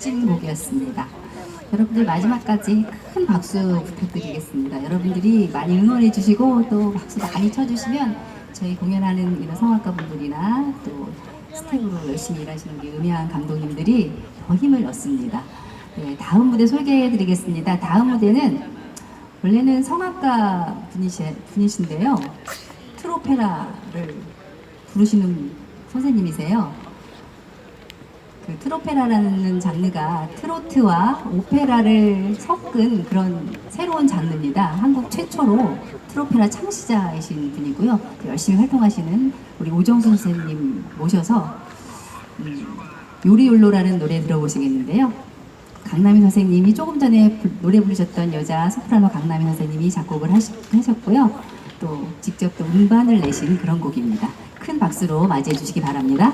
멋진 곡이었습니다. 여러분들 마지막까지 큰 박수 부탁드리겠습니다. 여러분들이 많이 응원해 주시고 또 박수 많이 쳐주시면 저희 공연하는 이런 성악가 분들이나 또 스텝으로 열심히 일하시는 우리 음향 감독님들이 더 힘을 얻습니다. 네, 다음 무대 소개해 드리겠습니다. 다음 무대는 원래는 성악가 분이시, 분이신데요. 트로페라를 부르시는 선생님이세요. 그 트로페라라는 장르가 트로트와 오페라를 섞은 그런 새로운 장르입니다. 한국 최초로 트로페라 창시자이신 분이고요. 또 열심히 활동하시는 우리 오정순 선생님 모셔서 음, 요리율로라는 노래 들어보시겠는데요. 강남희 선생님이 조금 전에 불- 노래 부르셨던 여자 소프라노 강남희 선생님이 작곡을 하시, 하셨고요. 또 직접 또 음반을 내신 그런 곡입니다. 큰 박수로 맞이해 주시기 바랍니다.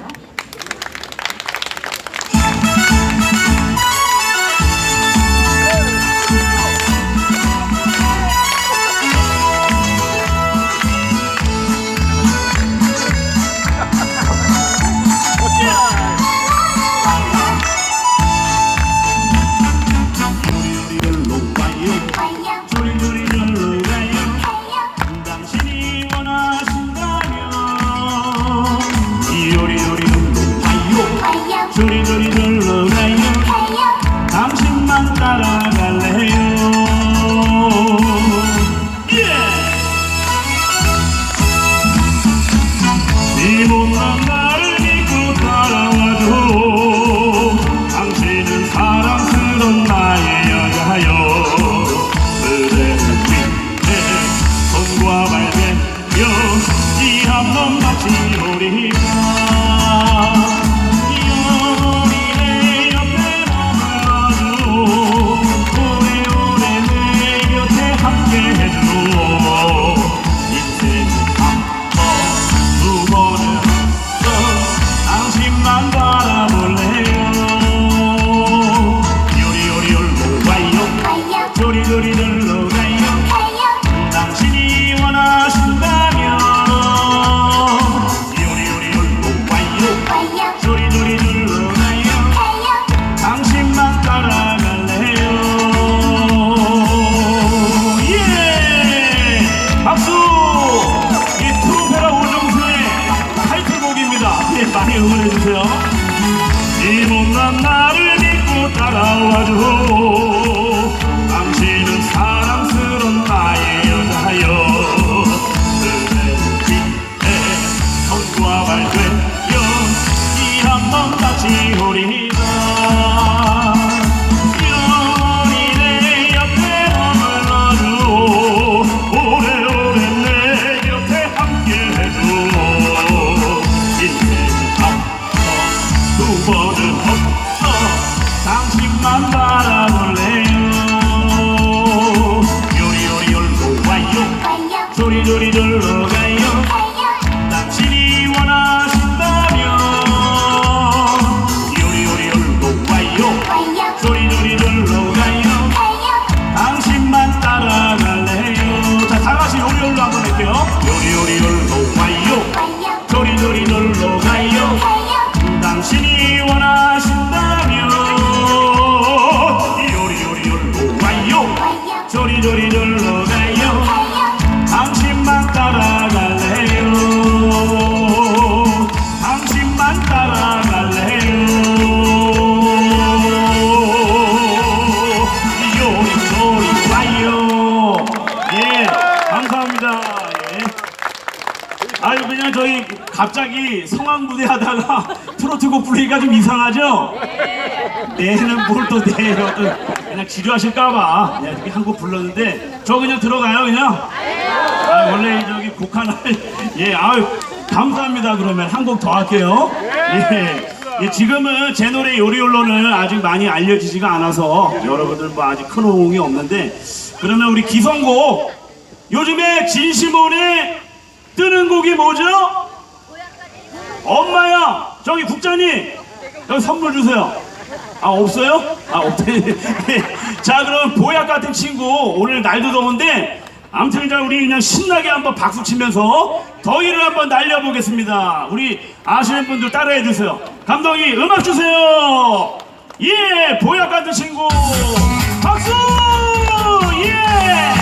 한번 같이 우리 예 많이 응원해주세요. 이 못난 나를 믿고 따라와줘. 당신은 사랑스런 나의 여자여. 그대 손과 발되며 이한번 같이 우리 한번두 번은 없어 당신만 바라볼래요. 요리요리요로 와요. 조리조리 절로 가요 갑자기 성황 무대 하다가 트로트곡 부르기가 좀 이상하죠? 내는 뭘 또 내요 또 그냥 지루하실까봐 그냥 이렇게 한곡 불렀는데 저 그냥 들어가요 그냥 아, 원래 저기 곡 하나 예 아유 감사합니다 그러면 한 곡 더 할게요 예. 예, 지금은 제 노래 요리올로는 아직 많이 알려지지가 않아서 여러분들 뭐 아직 큰 호응이 없는데 그러면 우리 기성곡 요즘에 진심원에 뜨는 곡이 뭐죠? 엄마야 저기 국장님 여기 선물 주세요 아 없어요? 아 없대 자 그럼 보약 같은 친구 오늘 날도 더운데 아무튼 자 우리 그냥 신나게 한번 박수 치면서 더위를 한번 날려보겠습니다 우리 아시는 분들 따라해 주세요 감독님 음악 주세요 예, 보약 같은 친구. 박수! 예! 예!